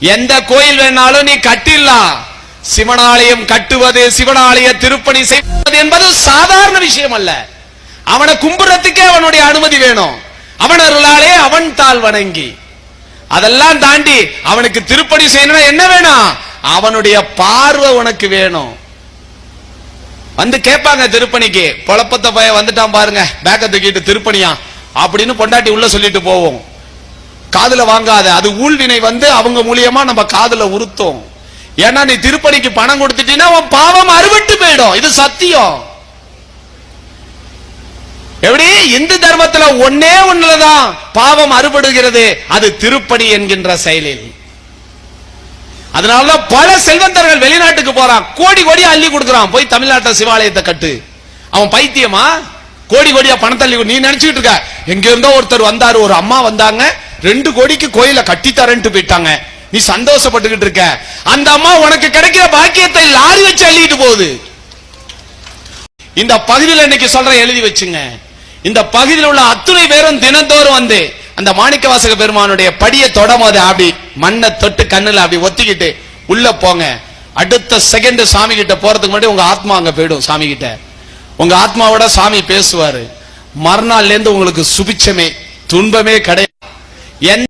எந்த கோயில் வேணாலும் நீ கட்டிடலாம். சிவனாலயம் கட்டுவது சிவனாலய திருப்பணி செய்வது என்பது சாதாரண விஷயம் அல்ல. அவனை கும்புறத்துக்கே அவனுடைய அனுமதி வேணும். அவனருளாலே அவன் தாள் வணங்கி. அதெல்லாம் தாண்டி அவனுக்கு திருப்பணி செய்யணும்னா என்ன வேணும்? அவனுடைய பார்வை உனக்கு வேணும். வந்து கேட்பாங்க திருப்பணிக்கு. குழப்பத்தை பய வந்துட்டான் பாருங்க. பேக்க தூக்கிட்டு திருப்பணியா? அப்படின்னு பொண்டாட்டி உள்ள சொல்லிட்டு போவோம். காதுல வாங்காத. அது ஊழ்வினை வந்து அவங்க மூலியமா நம்ம காதுல உறுத்தும். ஏன்னா நீ திருப்பணிக்கு பணம் கொடுத்துட்டீங்கன்னா உன் பாவம் அறுவிட்டு போயிடும். இது சத்தியம். எப்படி? இந்து தர்மத்துல ஒன்னே ஒண்ணுலதான் பாவம் அறுபடுகிறது. அது திருப்பணி என்கின்ற செயலில். அதனாலதான் பல செல்வந்தர்கள் வெளிநாட்டுக்கு போறான். கோடி கோடி அள்ளி கொடுக்குறான். போய் தமிழ்நாட்டுல சிவாலயத்தை கட்டு. அவன் பைத்தியமா? கோடி கோடியா பணத்தை அள்ளி நீ நினைச்சுட்டு இருக்க. எங்க இருந்தோ ஒருத்தர் வந்தாரு. ஒரு அம்மா வந்தாங்க. ரெண்டு கோடிக்கு கோயில கட்டி தரேன்ட்டு போயிட்டாங்க. நீ சந்தோஷப்பட்டுக்கிட்டு இருக்க. அந்த அம்மா உனக்கு கிடைக்கிற பாக்கியத்தை லாரி வச்சு அள்ளிட்டு போகுது. இந்த பகுதியில் இன்னைக்கு சொல்றேன் எழுதி வச்சுங்க. இந்த பகுதியில் உள்ள அத்துணை பேரும் தினந்தோறும் வந்து அந்த மாணிக்க வாசக பெருமானுடைய படியை தொடமோது அப்படி மண்ணை தொட்டு கண்ணுல அப்படி ஒத்திக்கிட்டு உள்ள போங்க. அடுத்த செகண்ட் சாமி கிட்ட போறதுக்கு முன்னாடி உங்க ஆத்மா அங்க போயிடும் சாமி கிட்ட. உங்க ஆத்மாவோட சாமி பேசுவாரு. மறுநாள்ல இருந்து உங்களுக்கு சுபிச்சமே துன்பமே கிடையாது. y